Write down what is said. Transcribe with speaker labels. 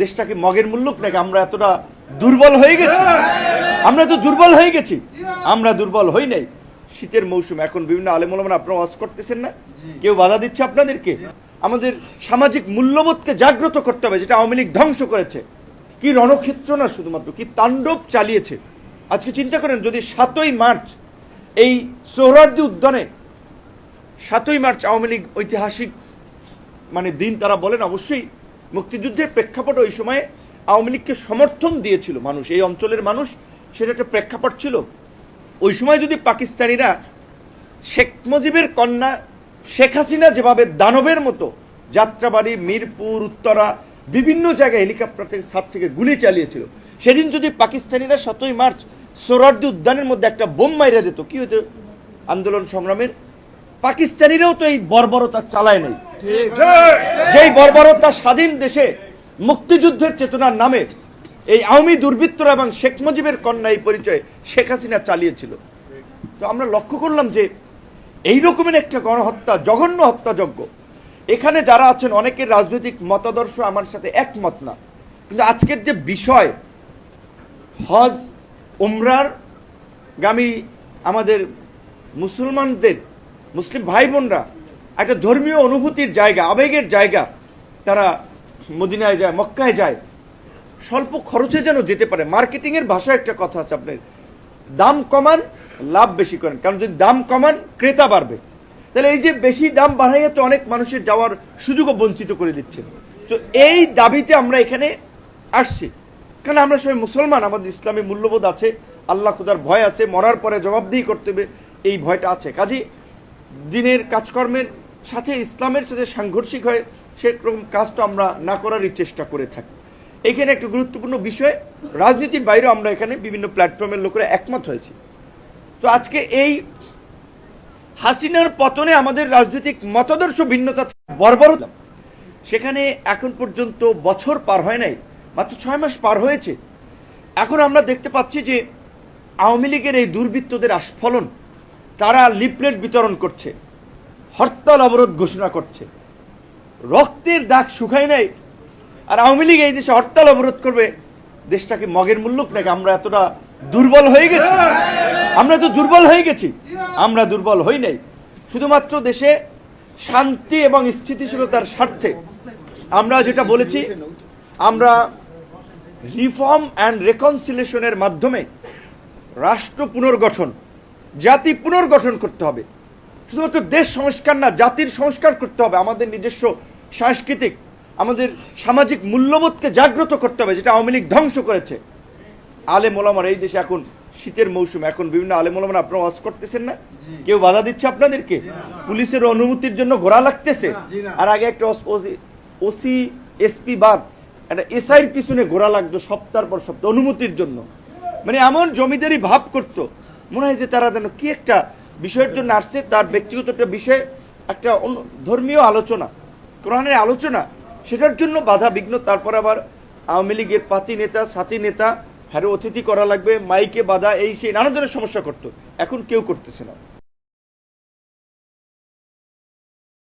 Speaker 1: দেশটাকে মগের মুল্লুক নাকি? আমরা এতটা দুর্বল হয়ে গেছি। আমরা তো দুর্বল হয়ে গেছি। আমরা দুর্বল হই নাই। শীতের মৌসুম, এখন বিভিন্ন আলেমুলমান আপনারা ওয়াজ করতেছেন না? কেউ বাধা দিচ্ছে আপনাদেরকে? আমাদের সামাজিক মূল্যবোধকে জাগ্রত করতে হবে, যেটা আওয়ামী লীগ ধ্বংস করেছে। কি রণক্ষেত্র না শুধুমাত্র, কি তাণ্ডব চালিয়েছে। আজকে চিন্তা করেন, যদি সাতই মার্চ এই সোহরার্দি উদ্যানে সাতই মার্চ আওয়ামী লীগ ঐতিহাসিক মানে দিন তারা বলেন, অবশ্যই মুক্তিযুদ্ধের প্রেক্ষাপট ওই সময়ে আওয়ামী লীগকে সমর্থন দিয়েছিল মানুষ, এই অঞ্চলের মানুষ, সেটা একটা প্রেক্ষাপট ছিল। ওই সময় যদি পাকিস্তানিরা শেখ মুজিবের কন্যা শেখ হাসিনা যেভাবে দানবের মতো যাত্রাবাড়ি, মিরপুর, উত্তরা, বিভিন্ন জায়গায় হেলিকপ্টার থেকে, সাপ থেকে গুলি চালিয়েছিল, সেদিন যদি পাকিস্তানিরা সাতই মার্চ সোরার্দি উদ্যানের মধ্যে একটা বোম মাইরা দিত, কি হতো আন্দোলন সংগ্রামের? পাকিস্তানিরাও তো এই বর্বরতা চালায় নাই। যেই বর্বরতা স্বাধীন দেশে মুক্তিযুদ্ধের চেতনার নামে এই আওয়ামী দুর্বৃত্তরা এবং শেখ মুজিবের কন্যা এই পরিচয় শেখ হাসিনা চালিয়েছিল। তো আমরা লক্ষ্য করলাম যে এই রকমের একটা গণহত্যা, জঘন্য হত্যাযজ্ঞ। এখানে যারা আছেন, অনেকের রাজনৈতিক মতাদর্শ আমার সাথে একমত না। কিন্তু আজকের যে বিষয়, হজ, উমরার গামী আমাদের মুসলমানদের, মুসলিম ভাই বোনরা একটা ধর্মীয় অনুভূতির জায়গা, আবেগের জায়গা তারা মদিনায় যায়, মক্কায় যায়। স্বল্প খরচে যেন যেতে পারে। মার্কেটিংয়ের ভাষায় একটা কথা আছে আপনার দাম কমান, লাভ বেশি করেন। কারণ যদি দাম কমান, ক্রেতা বাড়বে। তাহলে এই যে বেশি দাম বাড়াইয়া তো অনেক মানুষের যাওয়ার সুযোগও বঞ্চিত করে দিচ্ছে। তো এই দাবিতে আমরা এখানে আসছি। কারণ আমরা সবাই মুসলমান, আমাদের ইসলামী মূল্যবোধ আছে, আল্লাহ খুদার ভয় আছে, মরার পরে জবাবদিহি করতে হবে, এই ভয়টা আছে। কাজে দিনের কাজকর্মের সাথে ইসলামের সাথে সাংঘর্ষিক হয়, সেরকম কাজ তো আমরা না করারই চেষ্টা করে থাকি। এখানে একটা গুরুত্বপূর্ণ বিষয়, রাজনীতির বাইরেও আমরা এখানে বিভিন্ন প্ল্যাটফর্মের লোকেরা একমত হয়েছি। তো আজকে এই হাসিনার পতনে আমাদের রাজনৈতিক মতাদর্শ ভিন্নতা বর্বরতা সেখানে এখন পর্যন্ত বছর পার হয় নাই, মাত্র ছয় মাস পার হয়েছে। এখন আমরা দেখতে পাচ্ছি যে আওয়ামী লীগের এই দুর্বৃত্তদের আস্ফলন, তারা লিফলেট বিতরণ করছে। হরতাল অবরোধ ঘোষণা করছে। রক্তের দাগ শুকায় নাই। আর আওয়ামী লীগ এই দেশে হরতাল অবরোধ করবে, দেশটাকে মগের মুল্লুক নাকি? আমরা এতটা দুর্বল হয়ে গেছি। আমরা তো দুর্বল হয়ে গেছি। আমরা দুর্বল হই নাই। শুধুমাত্র দেশে শান্তি এবং স্থিতিশীলতার স্বার্থে আমরা যেটা বলেছি, আমরা রিফর্ম অ্যান্ড রেকনসিলেশনের মাধ্যমে রাষ্ট্র পুনর্গঠন, জাতি পুনর্গঠন করতে হবে। শুধুমাত্র দেশ সংস্কার না, জাতির সংস্কার করতে হবে, আমাদের নিজস্ব সাংস্কৃতিক, আমাদের সামাজিক মূল্যবোধকে জাগ্রত করতে হবে, যেটা আওয়ামী লীগ ধ্বংস করেছে। আলে মোলামার এই দেশে এখন শীতের মৌসুম, এখন বিভিন্ন আলে মোলামার আপনারা ওয়াজ করতেছেন না? কেউ বাধা দিচ্ছে আপনাদেরকে? পুলিশের অনুমতির জন্য ঘোরা লাগতেছে? আর আগে একটা ওসি এসপি বাদ, একটা এসআইয়ের পিছনে ঘোরা লাগতো সপ্তাহ পর সপ্তাহ অনুমতির জন্য। মানে এমন জমিদারি ভাব করত। মনে হয় যে তারা যেন কি একটা বিষয়ের জন্য আসছে, তার ব্যক্তিগত একটা বিষয়, একটা ধর্মীয় আলোচনা, কোরআনের আলোচনা, সেটার জন্য বাধা বিঘ্ন, তারপর আবার আওয়ামী লীগের পাতি নেতা সাথী নেতা, হ্যারো অতিথি করা লাগবে, মাইকে বাধা, এই সেই নানা ধরনের সমস্যা করতো, এখন কেউ করতেছে না।